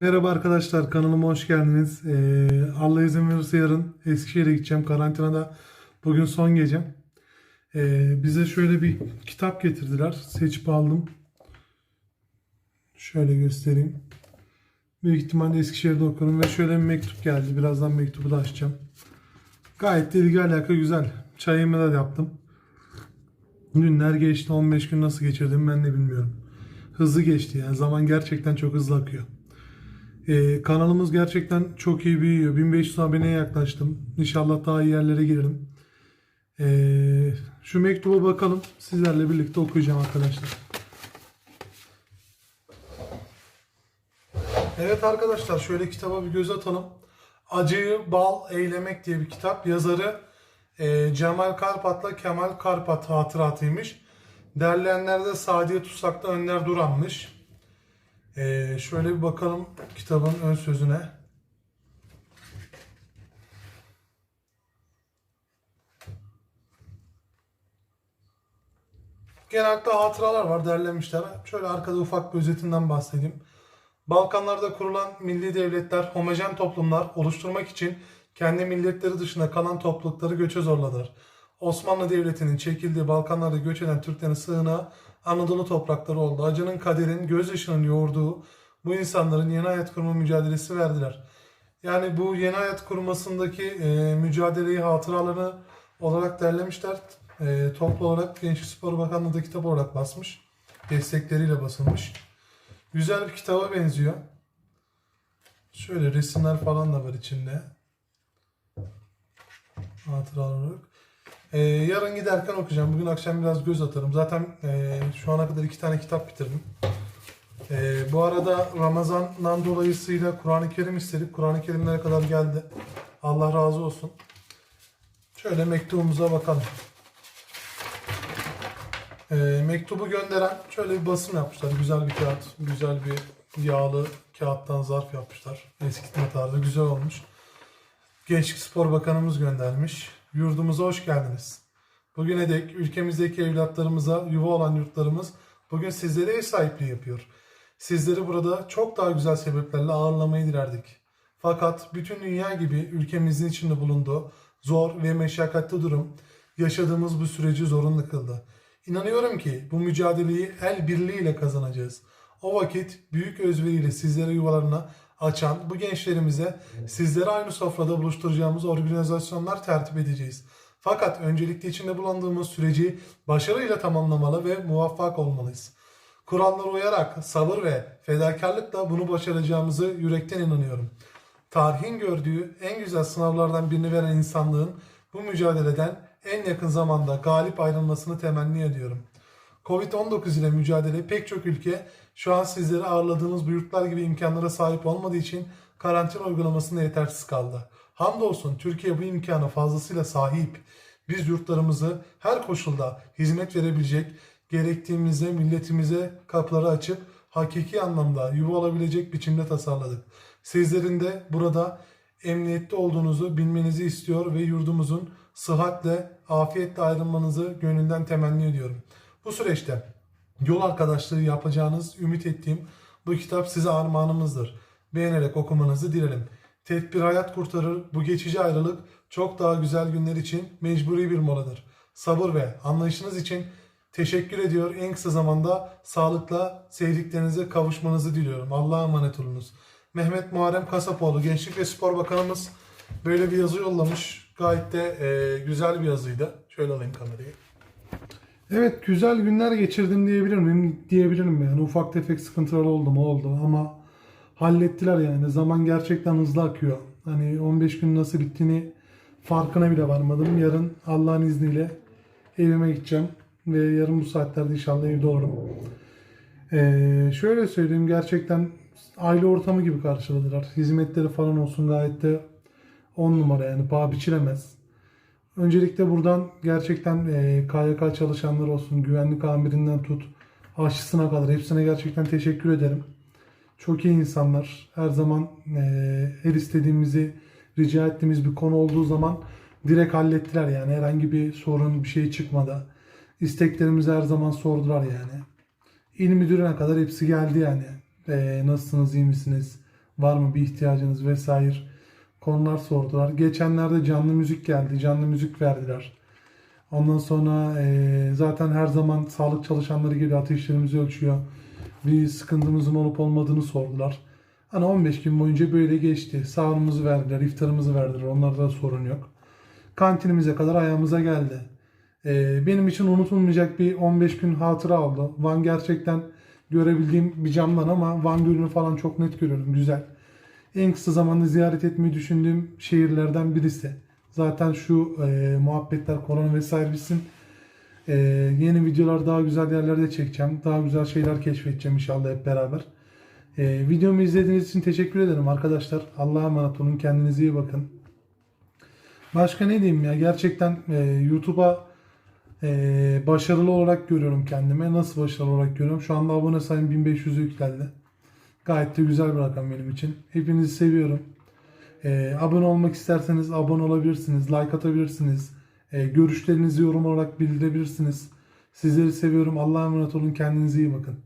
Merhaba arkadaşlar kanalıma hoş geldiniz. Ee, Allah izin verirse yarın Eskişehir'e gideceğim. Karantinada bugün son gecem. Ee, bize şöyle bir kitap getirdiler. Seçip aldım. Şöyle göstereyim. Büyük ihtimalle Eskişehir'de okurum ve şöyle bir mektup geldi. Birazdan mektubu da açacağım. Gayet de ilgi alaka güzel. Çayımı da yaptım. Günler geçti 15 gün nasıl geçirdim ben de bilmiyorum. Hızlı geçti yani zaman gerçekten çok hızlı akıyor. Ee, kanalımız gerçekten çok iyi büyüyor. 1500 aboneye yaklaştım. İnşallah daha iyi yerlere girerim. Ee, şu mektuba bakalım. Sizlerle birlikte okuyacağım arkadaşlar. Evet arkadaşlar şöyle kitaba bir göz atalım. Acıyı Bal Eylemek diye bir kitap. Yazarı e, Cemal Karpat'la Kemal Karpat hatıratıymış. Derleyenler de Sadiye Tusak'ta Önder Duran'mış. Ee, şöyle bir bakalım kitabın ön sözüne. Genellikle hatıralar var, derlemişler. Şöyle arkada ufak bir özetinden bahsedeyim. Balkanlarda kurulan milli devletler homojen toplumlar oluşturmak için kendi milletleri dışında kalan toplulukları göçe zorladılar. Osmanlı Devleti'nin çekildiği Balkanlarda göç eden Türklerin sığınağı Anadolu toprakları oldu. Acının kaderin gözyaşının yoğurduğu bu insanların yeni hayat kurma mücadelesi verdiler. Yani bu yeni hayat kurmasındaki e, mücadeleyi hatıralarını olarak derlemişler. E, toplu olarak Gençlik Spor Bakanlığı da kitap olarak basmış. Destekleriyle basılmış. Güzel bir kitaba benziyor. Şöyle resimler falan da var içinde. Hatıralar olarak. Ee, yarın giderken okuyacağım. Bugün akşam biraz göz atarım. Zaten e, şu ana kadar iki tane kitap bitirdim. Ee, bu arada Ramazan'dan dolayısıyla Kur'an-ı Kerim istedik. Kur'an-ı Kerimlere kadar geldi. Allah razı olsun. Şöyle mektubumuza bakalım. Ee, mektubu gönderen şöyle bir basım yapmışlar. Güzel bir kağıt, güzel bir yağlı kağıttan zarf yapmışlar. Eskitme tarzı güzel olmuş. Gençlik Spor Bakanımız göndermiş. Yurdumuza hoş geldiniz. Bugüne dek ülkemizdeki evlatlarımıza yuva olan yurtlarımız bugün sizlere ev sahipliği yapıyor. Sizleri burada çok daha güzel sebeplerle ağırlamayı dilerdik. Fakat bütün dünya gibi ülkemizin içinde bulunduğu zor ve meşakkatli durum yaşadığımız bu süreci zorunlu kıldı. İnanıyorum ki bu mücadeleyi el birliğiyle kazanacağız. O vakit büyük özveriyle sizlere yuvalarına açan bu gençlerimize sizleri aynı sofrada buluşturacağımız organizasyonlar tertip edeceğiz. Fakat öncelikle içinde bulunduğumuz süreci başarıyla tamamlamalı ve muvaffak olmalıyız. Kurallara uyarak sabır ve fedakarlıkla bunu başaracağımızı yürekten inanıyorum. Tarihin gördüğü en güzel sınavlardan birini veren insanlığın bu mücadeleden en yakın zamanda galip ayrılmasını temenni ediyorum. Covid-19 ile mücadele pek çok ülke şu an sizleri ağırladığımız bu yurtlar gibi imkanlara sahip olmadığı için karantina uygulamasında yetersiz kaldı. Hamdolsun Türkiye bu imkana fazlasıyla sahip. Biz yurtlarımızı her koşulda hizmet verebilecek, gerektiğimizde milletimize kapıları açıp hakiki anlamda yuva olabilecek biçimde tasarladık. Sizlerin de burada emniyette olduğunuzu bilmenizi istiyor ve yurdumuzun sıhhatle, afiyetle ayrılmanızı gönülden temenni ediyorum. Bu süreçte yol arkadaşlığı yapacağınız ümit ettiğim bu kitap size armağanımızdır. Beğenerek okumanızı dilerim. Tedbir hayat kurtarır. Bu geçici ayrılık çok daha güzel günler için mecburi bir moladır. Sabır ve anlayışınız için teşekkür ediyor. En kısa zamanda sağlıkla sevdiklerinize kavuşmanızı diliyorum. Allah'a emanet olunuz. Mehmet Muharrem Kasapoğlu Gençlik ve Spor Bakanımız böyle bir yazı yollamış. Gayet de e, güzel bir yazıydı. Şöyle alayım kamerayı. Evet güzel günler geçirdim diyebilirim. Diyebilirim yani ufak tefek sıkıntılar oldu mu oldu ama hallettiler yani. Zaman gerçekten hızlı akıyor. Hani 15 gün nasıl bittiğini farkına bile varmadım. Yarın Allah'ın izniyle evime gideceğim ve yarın bu saatlerde inşallah evde olurum. Ee, şöyle söyleyeyim gerçekten aile ortamı gibi karşıladılar. Hizmetleri falan olsun gayet de 10 numara yani paha biçilemez. Öncelikle buradan gerçekten e, KYK çalışanları olsun, güvenlik amirinden tut, aşçısına kadar hepsine gerçekten teşekkür ederim. Çok iyi insanlar. Her zaman e, her istediğimizi rica ettiğimiz bir konu olduğu zaman direkt hallettiler yani. Herhangi bir sorun, bir şey çıkmadı. İsteklerimizi her zaman sordular yani. İl müdürüne kadar hepsi geldi yani. E, nasılsınız, iyi misiniz? Var mı bir ihtiyacınız vesaire konular sordular. Geçenlerde canlı müzik geldi. Canlı müzik verdiler. Ondan sonra eee, zaten her zaman sağlık çalışanları geliyor ateşlerimizi ölçüyor. Bir sıkıntımızın olup olmadığını sordular. Hani 15 gün boyunca böyle geçti. Sahurumuzu verdiler, iftarımızı verdiler. Onlarda sorun yok. Kantinimize kadar ayağımıza geldi. Eee, benim için unutulmayacak bir 15 gün hatıra oldu. Van gerçekten görebildiğim bir camdan ama Van Gölü'nü falan çok net görüyorum. Güzel. En kısa zamanda ziyaret etmeyi düşündüğüm şehirlerden birisi. Zaten şu eee, muhabbetler, korona vesaire bitsin. Eee, yeni videolar daha güzel yerlerde çekeceğim. Daha güzel şeyler keşfedeceğim inşallah hep beraber. Eee, videomu izlediğiniz için teşekkür ederim arkadaşlar. Allah'a emanet olun. Kendinize iyi bakın. Başka ne diyeyim ya? Gerçekten eee, YouTube'a eee, başarılı olarak görüyorum kendime. Nasıl başarılı olarak görüyorum? Şu anda abone sayım 1500'e yükseldi. Gayet de güzel bir rakam benim için. Hepinizi seviyorum. Ee, abone olmak isterseniz abone olabilirsiniz. Like atabilirsiniz. Ee, görüşlerinizi yorum olarak bildirebilirsiniz. Sizleri seviyorum. Allah'a emanet olun. Kendinize iyi bakın.